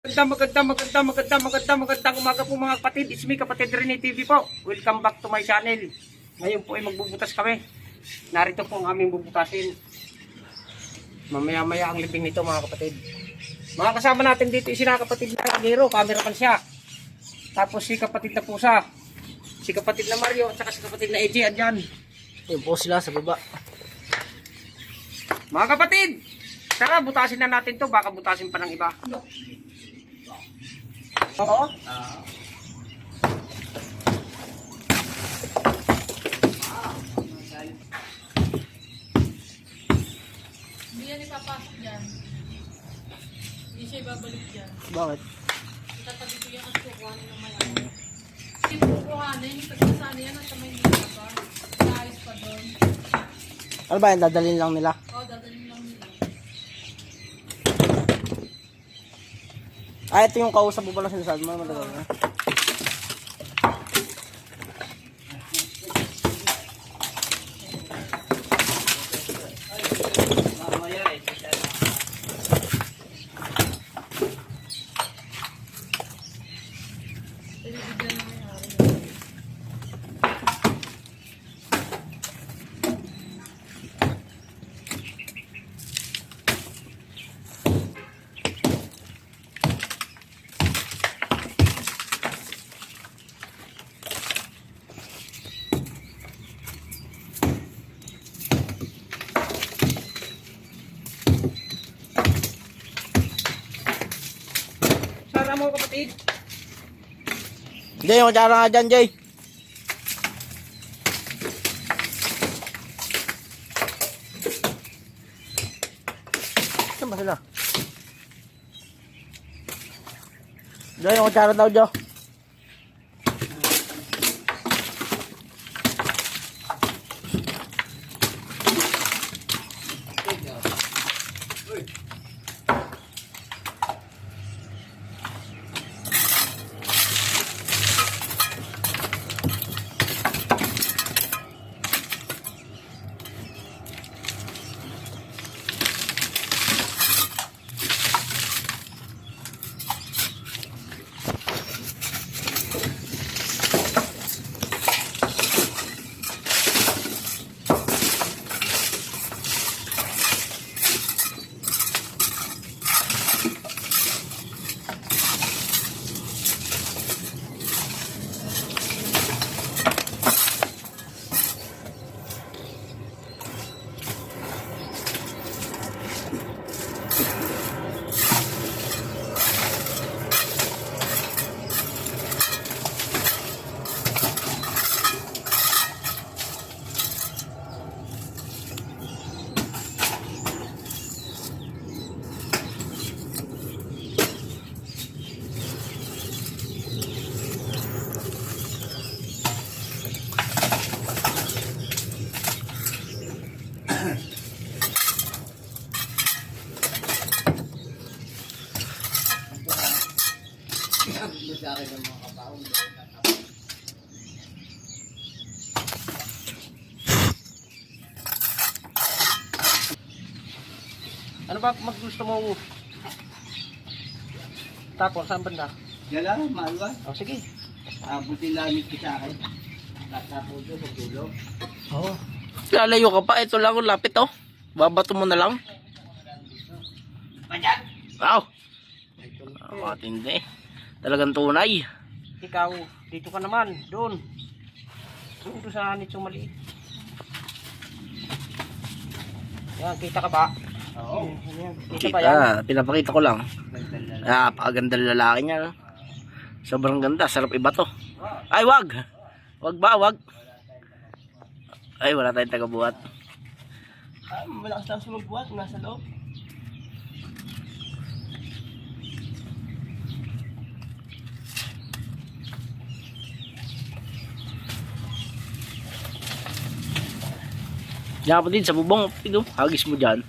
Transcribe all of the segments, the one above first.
Maganda, maganda, maganda, maganda, maganda, magandang umaga po mga kapatid. It's me, kapatid Rene TV po. Welcome back to my channel. Ngayon po ay magbubutas kami. Narito po ang aming bubutasin. Mamaya-maya ang libing nito mga kapatid. Mga kasama natin dito si kapatid na Agero, camera man siya. Tapos si kapatid na Pusa. Si kapatid na Mario, at saka si kapatid na AJ, andyan. Yun po sila sa baba. Mga kapatid, tara butasin na natin to, baka butasin pa ng iba. Oo. Hindi yan ipapasok dyan. Hindi siya ibabalik dyan. Bakit? Itatabi ko yan at kukuhanin ng malaki. Hindi kukuhanin, pagkasana yan at may nila pa. Naayos pa doon. Ano ba yan? Dadalhin lang nila. O, dadalhin lang nila. Ah, ito yung kausap mo pala sinasabi mo. Matagal na. Binibigyan na Sara mo kapatid. Jay, kutsara nga dyan, Jay. Saan ba sila? Jay, yung kutsara daw, Joe. Ano ba mag gusto mo? Tapos, saan banda? Yala, malwa. O, sige. Abutin lamit ko sa akin. Tatapo doon sa dulo. Oo. Lalayo ka pa. Ito lang, lapit oh. Babato mo na lang. Pajak! Wow. Ah, matindi. Talagang tunay. Ikaw, dito ka naman. Doon. Doon doon sa nito maliit. Yan, kita ka ba? Oo. Yan, Kita ba yan? Ah, pinapakita ko lang. Ah, pakaganda lalaki niya. no? Sobrang ganda. Sarap iba to. Ay, wag. Wag ba, wag. Ay, wala tayong tagabuhat. Ah, malakas lang sa magbuhat. Nasa loob. Yan pa din sa bubong. Ito, hagis mo dyan.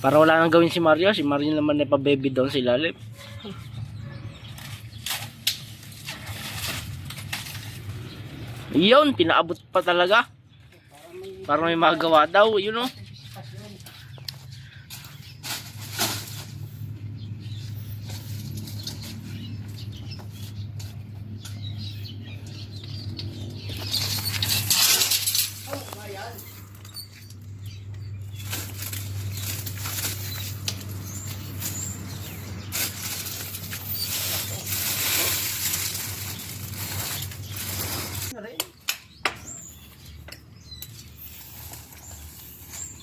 Para wala nang gawin si Mario. Si Mario naman na pa-baby down sa ilalim. Yun, pinaabot pa talaga. Para may magawa daw, yun o.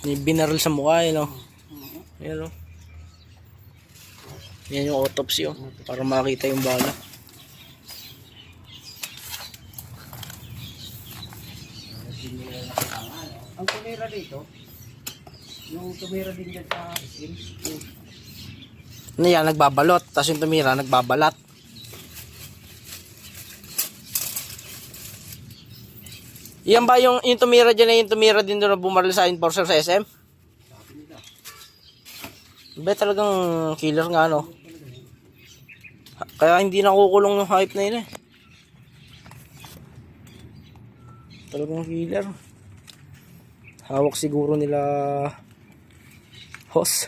Yung binaril sa mukha, yun o. Yan o. Yan yung autopsy o. Para makita yung bala. Ang tumira dito, yung tumira din dyan sa Ano yan, nagbabalot. Tapos yung tumira, nagbabalat. Yan ba yung, yung tumira dyan yung tumira din doon na bumaril sa enforcer sa SM? Ba talagang killer nga no? Kaya hindi nakukulong yung hype na yun eh. Talagang killer. Hawak siguro nila host.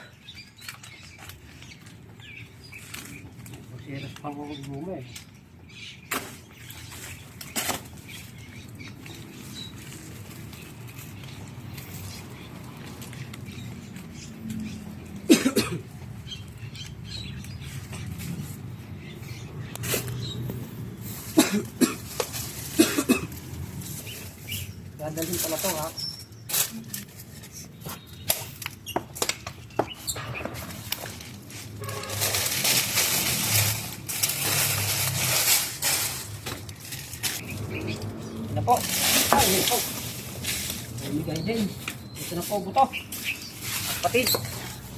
Pang guma eh. Dadalhin pala to ha. Ito po. Ay, ito po. Bigay din. Ito na po buto. Kapatid.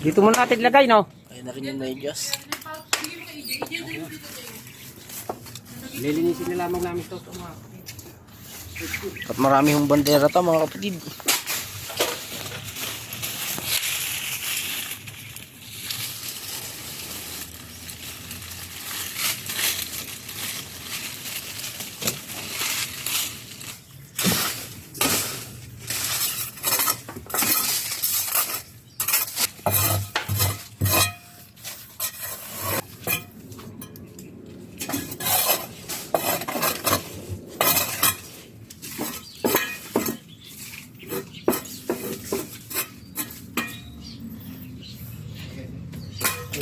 Dito muna natin lagay, no? Ayun na rin yung medyas. Lilinisin na lamang namin ito. At marami hong bandera to mga kapatid.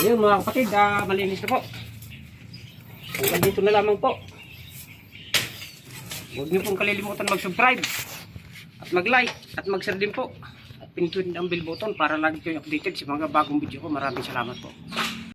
Ayun mga kapatid, ah, malinis na po. Hanggang dito na lamang po. Huwag niyo pong kalilimutan mag-subscribe at mag-like at mag-share din po. At pindutin ang bell button para lagi kayo updated sa mga bagong video ko. Maraming salamat po.